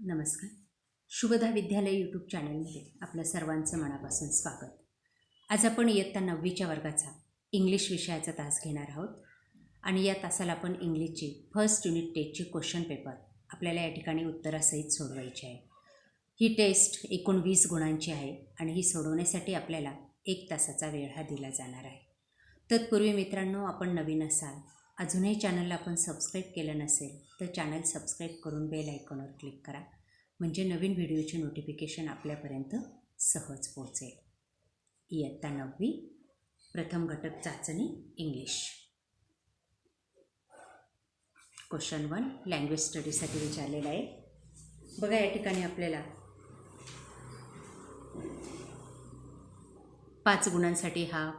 नमस्कार. शुभदा विद्यालय यूट्यूब चॅनलमध्ये आपलं सर्वांचं मनापासून स्वागत. आज आपण इयत्ता नववीच्या वर्गाचा इंग्लिश विषयाचा तास घेणार आहोत. आणि या तासाला आपण इंग्लिशची फर्स्ट युनिट टेस्टची क्वेश्चन पेपर आपल्याला या ठिकाणी उत्तरासहित सोडवायची आहे. ही टेस्ट एकूण वीस गुणांची आहे आणि ही सोडवण्यासाठी आपल्याला एक तासाचा वेळ हा दिला जाणार आहे. तत्पूर्वी मित्रांनो आपण नवीन असाल अजूनही चॅनलला आपण सबस्क्राईब केलं नसेल तर चॅनल सबस्क्राईब करून बेल आयकॉनवर क्लिक करा. म्हणजे नवीन व्हिडिओचे नोटिफिकेशन आपल्यापर्यंत सहज पोहोचेल. इयत्ता नववी प्रथम घटक चाचणी इंग्लिश. क्वेश्चन वन लँग्वेज स्टडीसाठी विचारलेला आहे. बघा या ठिकाणी आपल्याला. पाच गुणांसाठी हा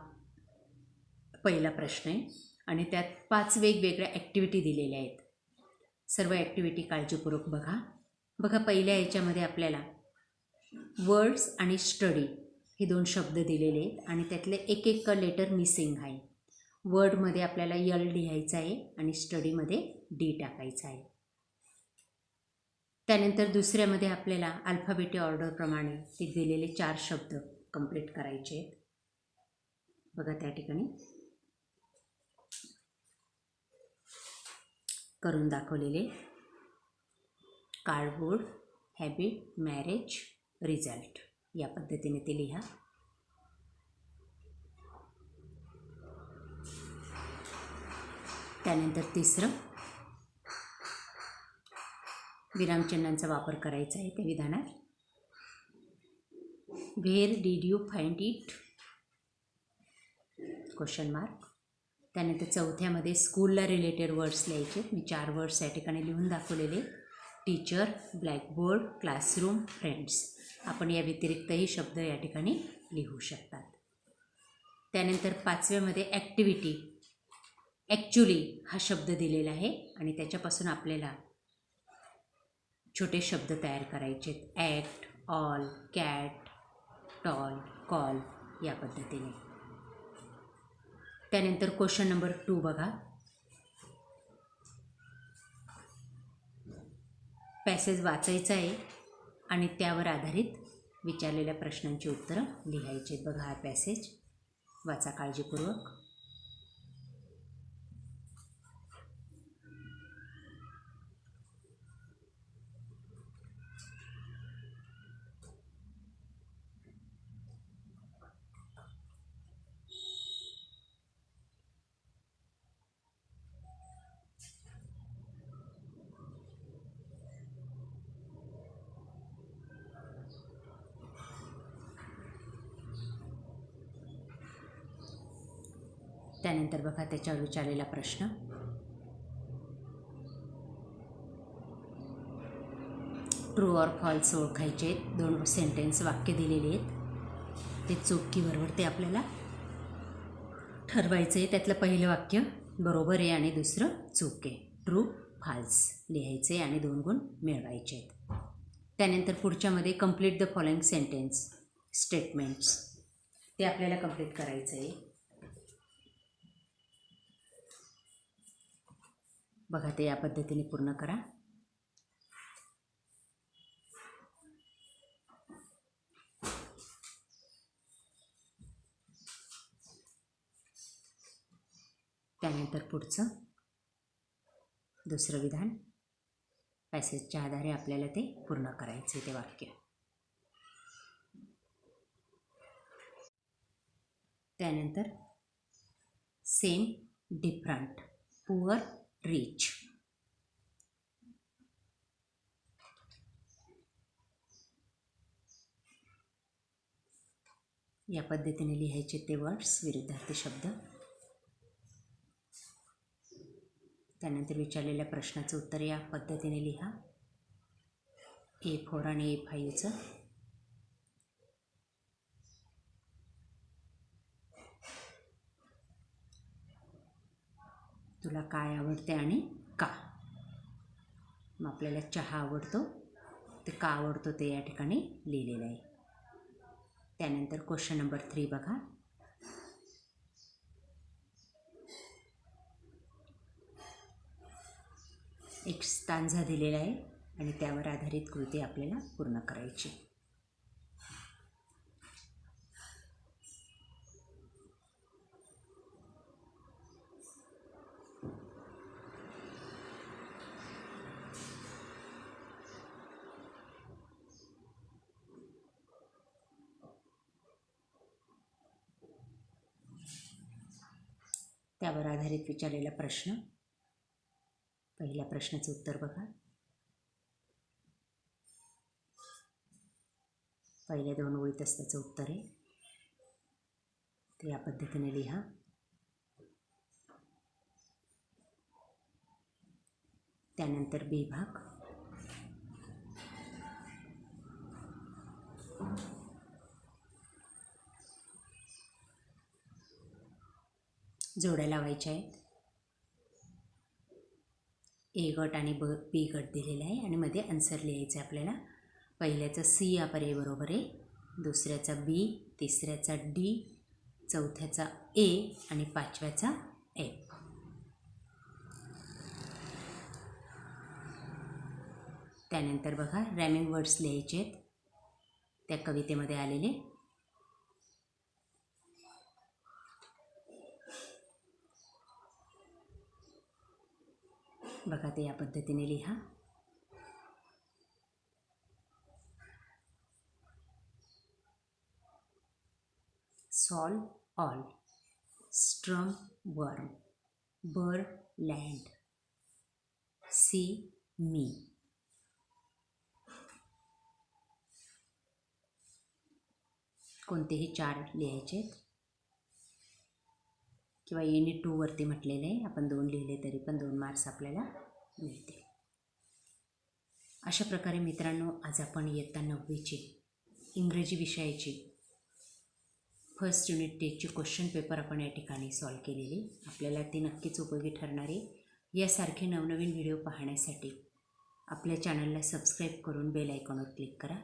पहिला प्रश्न आहे. आणि त्यात पाच वेगवेगळ्या ॲक्टिव्हिटी दिलेल्या आहेत. सर्व ॲक्टिव्हिटी काळजीपूर्वक बघा. बघा पहिल्या याच्यामध्ये आपल्याला वर्ड्स आणि स्टडी हे दोन शब्द दिलेले आहेत आणि त्यातले एक एक लेटर मिसिंग आहे. वर्डमध्ये आपल्याला यल लिहायचं आहे आणि स्टडीमध्ये डी टाकायचं आहे. त्यानंतर दुसऱ्यामध्ये आपल्याला अल्फाबेटी ऑर्डरप्रमाणे ते दिलेले चार शब्द कंप्लीट करायचे आहेत. बघा त्या ठिकाणी. करून दाखवलेले. Cardboard habit marriage result. या पद्धतीने ते लिहा. त्यानंतर तिसरं. विरामचिन्हांचा वापर करायचा आहे त्या विधानात. Where did you find it question mark त्यानंतर चौथ्यामध्ये स्कूलला रिलेटेड वर्ड्स लिहायचे. मी चार वर्ड्स या ठिकाणी लिहून दाखवलेले. टीचर ब्लॅकबोर्ड क्लासरूम फ्रेंड्स आपण या व्यतिरिक्तही शब्द या ठिकाणी लिहू शकतात. त्यानंतर पाचव्यामध्ये ॲक्टिव्हिटी ॲक्च्युली हा शब्द दिलेला आहे आणि त्याच्यापासून आपल्याला छोटे शब्द तयार करायचे act all cat tall call या पद्धतीने. त्यानंतर क्वेश्चन नंबर टू बघा. पॅसेज वाचायचा आहे आणि त्यावर आधारित विचारलेल्या प्रश्नांची उत्तरं लिहायची आहेत. बघा हा पॅसेज वाचा काळजीपूर्वक. त्यानंतर बघा त्याच्यावर विचारलेला प्रश्न. ट्रू ऑर फॉल्स ओळखायचे आहेत. दोन सेंटेन्स वाक्य दिलेले आहेत. ते चूक की बरोबर ते आपल्याला ठरवायचं आहे त्यातलं पहिलं वाक्य बरोबर आहे आणि दुसरं चूक आहे. ट्रू फाल्स लिहायचे आणि दोन गुण मिळवायचे आहेत. त्यानंतर पुढच्यामध्ये complete the following sentence statements ते आपल्याला कंप्लीट करायचं आहे बघा ते या पद्धतीने पूर्ण करा. त्यानंतर पुढचं दुसरं विधान. पॅसेजच्या आधारे आपल्याला ते पूर्ण करायचे ते वाक्य. त्यानंतर सेम डिफरंट पुअर reach. या पद्धतीने लिहायचे ते वर्ड्स विरुद्धार्थी शब्द. त्यानंतर विचारलेल्या प्रश्नाचं उत्तर या पद्धतीने लिहा. ए फोर आणि ए फाईव्हचं. तुला काय आवडते आणि का? मग आपल्याला चहा आवडतो. ते का आवडतो ते या ठिकाणी लिहिलेलं आहे. त्यानंतर क्वेश्चन नंबर थ्री बघा. एक स्टांझा दिलेला आहे आणि त्यावर आधारित कृती आपल्याला पूर्ण करायची त्यावर आधारित विचारलेला प्रश्न. पहिल्या प्रश्नाचं उत्तर बघा. पहिल्या दोन ओळीतच त्याचं उत्तर. आहे ते या पद्धतीने लिहा. त्यानंतर बी भाग. जोड्या लावायच्या आहेत. ए गट आणि ब बी गट दिलेला आहे आणि मध्ये आन्सर लिहायचं आहे आपल्याला. पहिल्याचा सी या पर्याय बरोबर आहे. दुसऱ्याचा बी तिसऱ्याचा डी चौथ्याचा ए आणि पाचव्याचा एफ त्यानंतर बघा रॅमिंग वर्ड्स लिहायचे आहेत. त्या कवितेमध्ये आलेले. बघा ते या पद्धतीने लिहा. Sol all strum worm bur land sea me कोणतेही चार लिहायचे आहेत. किंवा युनिट टूवरती म्हटलेलं आहे. आपण दोन लिहिले तरी पण दोन मार्क्स आपल्याला मिळतील. अशा प्रकारे मित्रांनो आज आपण इयत्ता नववीची इंग्रजी विषयाची फर्स्ट युनिट टेस्टची क्वेश्चन पेपर आपण या ठिकाणी सॉल्व केलेली. आपल्याला ती नक्कीच उपयोगी ठरणारी यासारखे नवनवीन व्हिडिओ पाहण्यासाठी आपल्या चॅनलला सबस्क्राईब करून बेल आयकॉनवर क्लिक करा.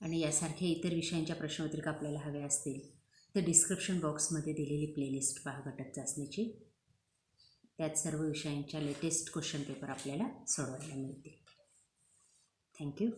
आणि यासारख्या इतर विषयांच्या प्रश्नपत्रिका आपल्याला हव्या असतील तर डिस्क्रिप्शन बॉक्समध्ये दिलेली प्लेलिस्ट पहा घटक चाचणीची. त्यात सर्व विषयांच्या लेटेस्ट क्वेश्चन पेपर आपल्याला सोडवायला मिळतील. थँक्यू